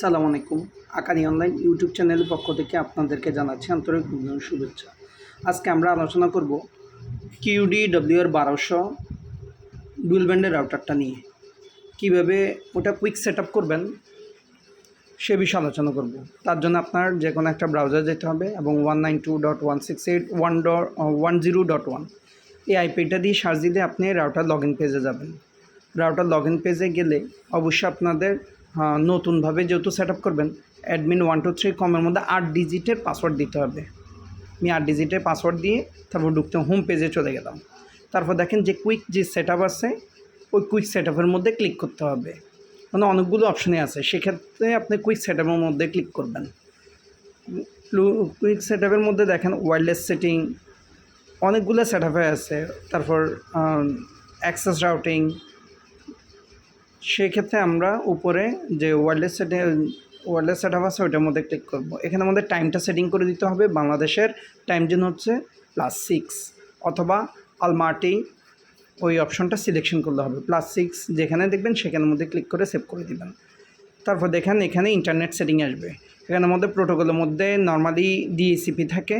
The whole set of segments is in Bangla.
সালাম আলাইকুম। আকানি অনলাইন ইউটিউব চ্যানেলের পক্ষ থেকে আপনাদেরকে জানাচ্ছি আন্তরিক শুভেচ্ছা। আজকে আমরা আলোচনা করব কিউডি ডব্লিউ এর বারোশো ডুয়েল ব্যান্ডের রাউটারটা নিয়ে। কীভাবে ওটা কুইক সেট করবেন সে বিষয়ে আলোচনা করব। তার জন্য আপনার যে কোনো একটা ব্রাউজার যেতে হবে এবং one nine two dot one six eight one dot one zero dot one এই আইপিটা দিয়ে সার্চ দিলে আপনি রাউটার লগ ইন পেজে যাবেন। রাউটার লগ ইন পেজে গেলে অবশ্যই আপনাদের নতুনভাবে যেহেতু সেট আপ করবেন অ্যাডমিন ওয়ান টু থ্রি কমের মধ্যে আট ডিজিটের পাসওয়ার্ড দিতে হবে। আমি আট ডিজিটের পাসওয়ার্ড দিয়ে তারপর ঢুকতে হোম পেজে চলে গেলাম। তারপর দেখেন যে কুইক যে সেট আপ আছে, ওই কুইক সেট আপের মধ্যে ক্লিক করতে হবে। মানে অনেকগুলো অপশনে আছে, সেক্ষেত্রে আপনি কুইক সেট আপের মধ্যে ক্লিক করবেন। কুইক সেট আপের মধ্যে দেখেন ওয়্যারলেস সেটিং অনেকগুলো সেট আপে আছে। তারপর অ্যাক্সেস রাউটিং সেক্ষেত্রে আমরা উপরে যে ওয়্যারলেস সেটে ওয়্যারলেস সেট আপ আছে, ওইটার মধ্যে ক্লিক করব। এখানে আমাদের টাইমটা সেটিং করে দিতে হবে। বাংলাদেশের টাইম জোন হচ্ছে প্লাস সিক্স অথবা আলমার্টি ওই অপশনটা সিলেকশন করলে হবে। প্লাস সিক্স যেখানে দেখবেন, সেখানের মধ্যে ক্লিক করে সেভ করে দিবেন। তারপর দেখেন, এখানে ইন্টারনেট সেটিং আসবে। এখানের মধ্যে প্রোটোকলের মধ্যে নর্মালি ডিএসিপি থাকে।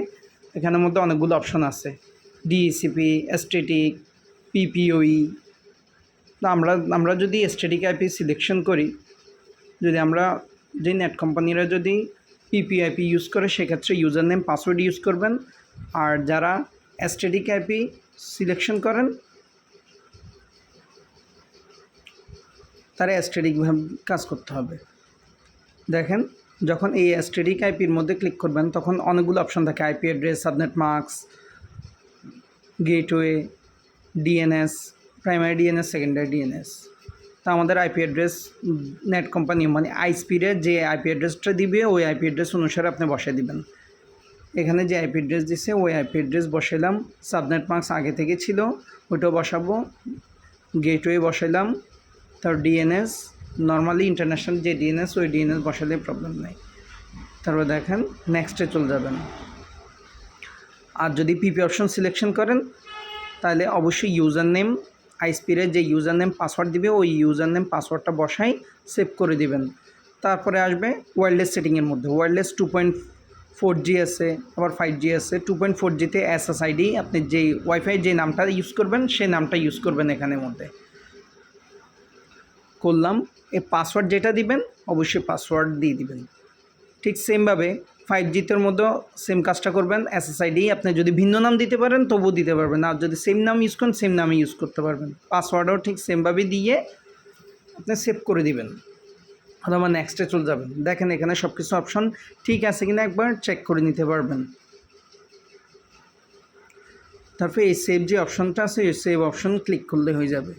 এখানের মধ্যে অনেকগুলো অপশন আছে। ডিএসিপি এসটিটিক পিপিওই তো আমরা আমরা যদি এসটিডিক আইপি সিলেকশন করি, যদি আমরা যে নেট কোম্পানিরা যদি পিপিআইপি ইউজ করে, সেক্ষেত্রে ইউজার নেম পাসওয়ার্ড ইউজ করবেন। আর যারা এসটিডিক আইপি সিলেকশন করেন, তারা এসটিডিকভাবে কাজ করতে হবে। দেখেন, যখন এই এসটিডিক আইপির মধ্যে ক্লিক করবেন, তখন অনেকগুলো অপশন থাকে। IP address subnet mask gateway DNS primary DNS secondary DNS তো আমাদের আইপি অ্যাড্রেস নেট কোম্পানি মানে আইসপিডে যে আইপি অ্যাড্রেসটা দিবে, ওই আইপি অ্যাড্রেস অনুসারে আপনি বসিয়ে দিবেন। এখানে যে আইপি অ্যাড্রেস দিছে, ওই আইপি অ্যাড্রেস বসাইলাম। সাবনেট মার্কস আগে থেকে ছিল, ওইটাও বসাবো। গেটওয়ে বসাইলাম। তার ডিএনএস নর্মালি ইন্টারন্যাশনাল যে ডিএনএস ওই ডিএনএস বসালে প্রবলেম নেই। তারপর দেখেন নেক্সটে চলে যাবেন। আর যদি পিপি অপশন সিলেকশন করেন, তাহলে অবশ্যই ইউজার নেম আইসপিরের যে ইউজার নেম পাসওয়ার্ড দিবে, ওই ইউজার নেম পাসওয়ার্ডটা বসাই সেভ করে দিবেন। তারপরে আসবে ওয়্যারলেস সেটিংয়ের মধ্যে। Wireless two point four G আছে, আবার ফাইভ জি আছে। টু পয়েন্ট ফোর জিতে এসএসআইডি আপনি যেই ওয়াইফাই যে নামটা ইউজ করবেন সেই নামটা ইউজ করবেন এখানের মধ্যে। করলাম এই পাসওয়ার্ড যেটা দিবেন, অবশ্যই পাসওয়ার্ড দিয়ে দিবেন। ঠিক সেমভাবে ফাইভ জিতের মধ্যেও সেম কাজটা করবেন এসএসআইডি আপনি যদি ভিন্ন নাম দিতে পারেন তবুও দিতে পারবেন, আর যদি সেম নাম ইউজ করেন সেম নামে ইউজ করতে পারবেন। পাসওয়ার্ডও ঠিক সেমভাবে দিয়ে আপনি সেভ করে দিবেন। অথবা নেক্সটে চলে যাবেন। দেখেন এখানে সব কিছু অপশন ঠিক আছে কিনা একবার চেক করে নিতে পারবেন। তারপরে এই সেভ যে অপশনটা আছে, এই সেভ অপশন ক্লিক করলে হয়ে যাবে।